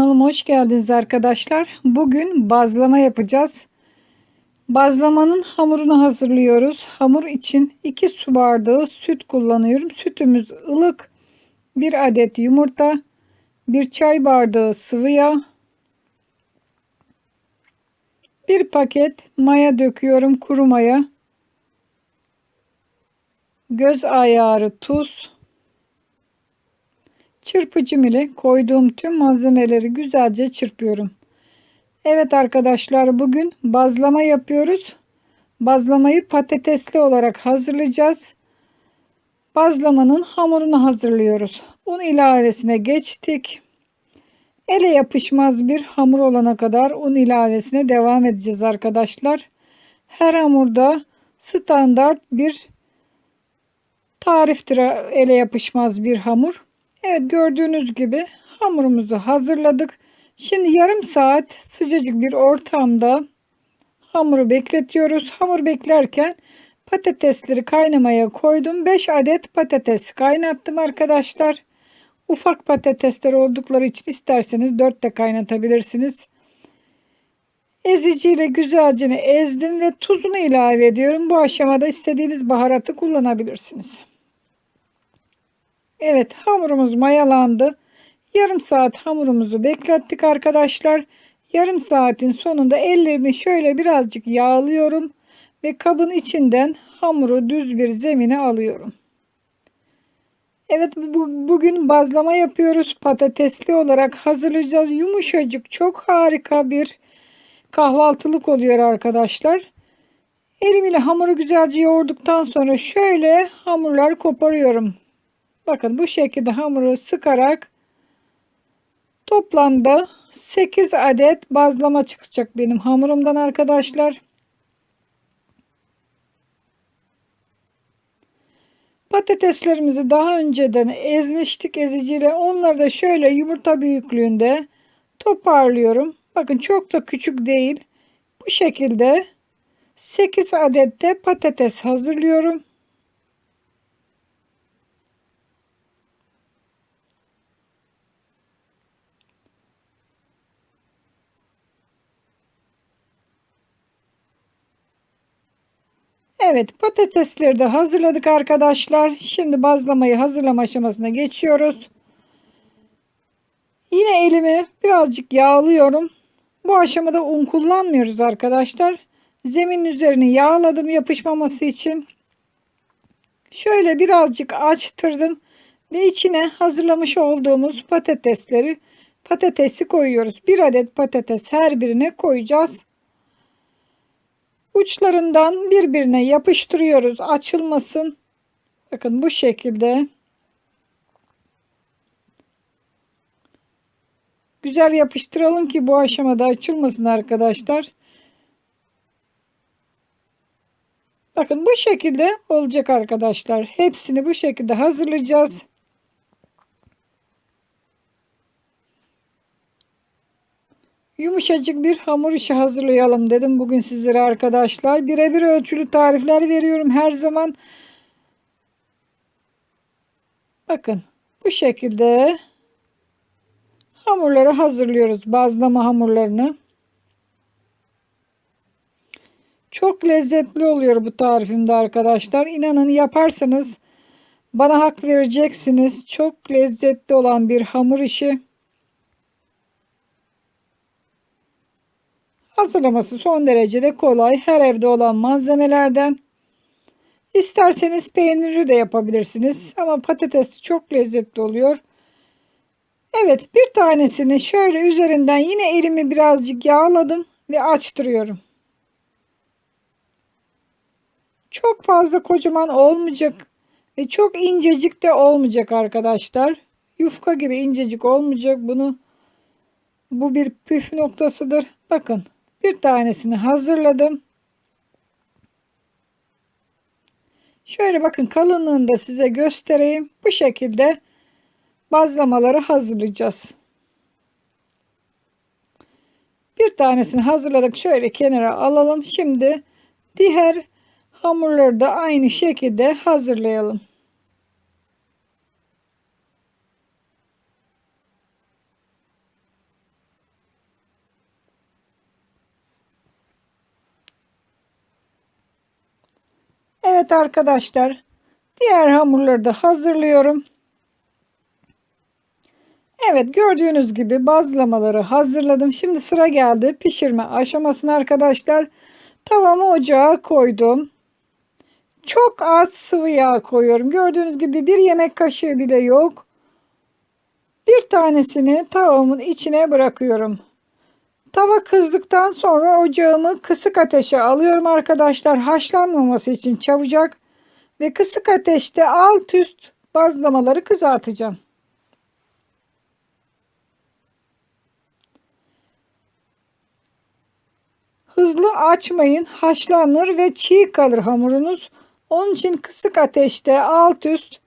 Kanalıma hoş geldiniz arkadaşlar. Bugün bazlama yapacağız. Bazlamanın hamurunu hazırlıyoruz. Hamur için 2 su bardağı süt kullanıyorum. Sütümüz ılık. 1 adet yumurta, 1 çay bardağı sıvı yağ, 1 paket maya döküyorum, kuru maya. Göz ayarı tuz, Çırpıcım ile koyduğum tüm malzemeleri güzelce çırpıyorum. Evet arkadaşlar bugün bazlama yapıyoruz. Bazlamayı patatesli olarak hazırlayacağız. Bazlamanın hamurunu hazırlıyoruz. Un ilavesine geçtik. Ele yapışmaz bir hamur olana kadar un ilavesine devam edeceğiz arkadaşlar. Her hamurda standart bir tariftir ele yapışmaz bir hamur. Evet gördüğünüz gibi hamurumuzu hazırladık. Şimdi yarım saat sıcacık bir ortamda hamuru bekletiyoruz. Hamur beklerken patatesleri kaynamaya koydum. 5 adet patates kaynattım arkadaşlar. Ufak patatesler oldukları için isterseniz 4 de kaynatabilirsiniz. Eziciyle güzelce ezdim ve tuzunu ilave ediyorum. Bu aşamada istediğiniz baharatı kullanabilirsiniz. Evet hamurumuz mayalandı. Yarım saat hamurumuzu beklettik arkadaşlar. Yarım saatin sonunda ellerimi şöyle birazcık yağlıyorum ve kabın içinden hamuru düz bir zemine alıyorum. Evet bu, bugün bazlama yapıyoruz. Patatesli olarak hazırlayacağız. Yumuşacık çok harika bir kahvaltılık oluyor arkadaşlar. Elim ile hamuru güzelce yoğurduktan sonra şöyle hamurlar koparıyorum. Bakın bu şekilde hamuru sıkarak toplamda 8 adet bazlama çıkacak benim hamurumdan arkadaşlar. Patateslerimizi daha önceden ezmiştik eziciyle. Onları da şöyle yumurta büyüklüğünde toparlıyorum. Bakın çok da küçük değil. Bu şekilde 8 adet de patates hazırlıyorum. Evet patatesleri de hazırladık arkadaşlar. Şimdi bazlamayı hazırlama aşamasına geçiyoruz. Yine elimi birazcık yağlıyorum. Bu aşamada un kullanmıyoruz arkadaşlar. Zemin üzerini yağladım yapışmaması için. Şöyle birazcık açtırdım ve içine hazırlamış olduğumuz patatesleri patatesi koyuyoruz. Bir adet patates her birine koyacağız. Uçlarından birbirine yapıştırıyoruz açılmasın. Bakın bu şekilde. Güzel yapıştıralım ki bu aşamada açılmasın arkadaşlar. Bakın bu şekilde olacak arkadaşlar. Hepsini bu şekilde hazırlayacağız. Yumuşacık bir hamur işi hazırlayalım dedim bugün sizlere arkadaşlar. Birebir ölçülü tarifler veriyorum her zaman. Bakın bu şekilde hamurları hazırlıyoruz. Bazlama hamurlarını. Çok lezzetli oluyor bu tarifimde arkadaşlar. İnanın yaparsanız bana hak vereceksiniz. Çok lezzetli olan bir hamur işi. Hazırlaması son derece de kolay. Her evde olan malzemelerden. İsterseniz peyniri de yapabilirsiniz. Ama patatesi çok lezzetli oluyor. Evet bir tanesini şöyle üzerinden yine elimi birazcık yağladım ve açtırıyorum. Çok fazla kocaman olmayacak ve çok incecik de olmayacak arkadaşlar. Yufka gibi incecik olmayacak. Bunu bu bir püf noktasıdır. Bakın bir tanesini hazırladım. Şöyle bakın kalınlığını da size göstereyim. Bu şekilde bazlamaları hazırlayacağız. Bir tanesini hazırladık. Şöyle kenara alalım. Şimdi diğer hamurları da aynı şekilde hazırlayalım. Evet arkadaşlar. Diğer hamurları da hazırlıyorum. Evet gördüğünüz gibi bazlamaları hazırladım. Şimdi sıra geldi pişirme aşamasına arkadaşlar. Tavamı ocağa koydum. Çok az sıvı yağ koyuyorum. Gördüğünüz gibi bir yemek kaşığı bile yok. Bir tanesini tavamın içine bırakıyorum. Tava kızdıktan sonra ocağımı kısık ateşe alıyorum arkadaşlar. Haşlanmaması için çabucak ve kısık ateşte alt üst bazlamaları kızartacağım. Hızlı açmayın, haşlanır ve çiğ kalır hamurunuz. Onun için kısık ateşte alt üst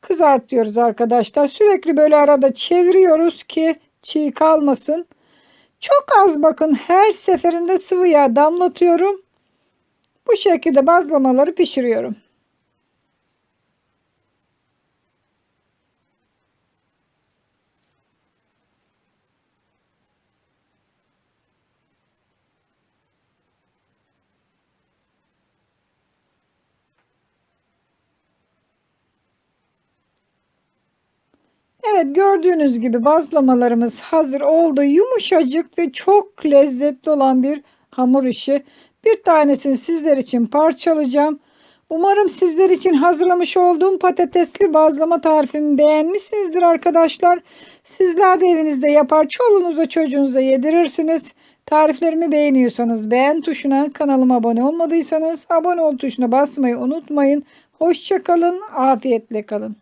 kızartıyoruz arkadaşlar. Sürekli böyle arada çeviriyoruz ki çiğ kalmasın. Çok az bakın her seferinde sıvı yağ damlatıyorum. Bu şekilde bazlamaları pişiriyorum. Evet gördüğünüz gibi bazlamalarımız hazır oldu. Yumuşacık ve çok lezzetli olan bir hamur işi. Bir tanesini sizler için parçalayacağım. Umarım sizler için hazırlamış olduğum patatesli bazlama tarifimi beğenmişsinizdir arkadaşlar. Sizler de evinizde yapar çoluğunuza çocuğunuza yedirirsiniz. Tariflerimi beğeniyorsanız beğen tuşuna, kanalıma abone olmadıysanız abone ol tuşuna basmayı unutmayın. Hoşçakalın, afiyetle kalın.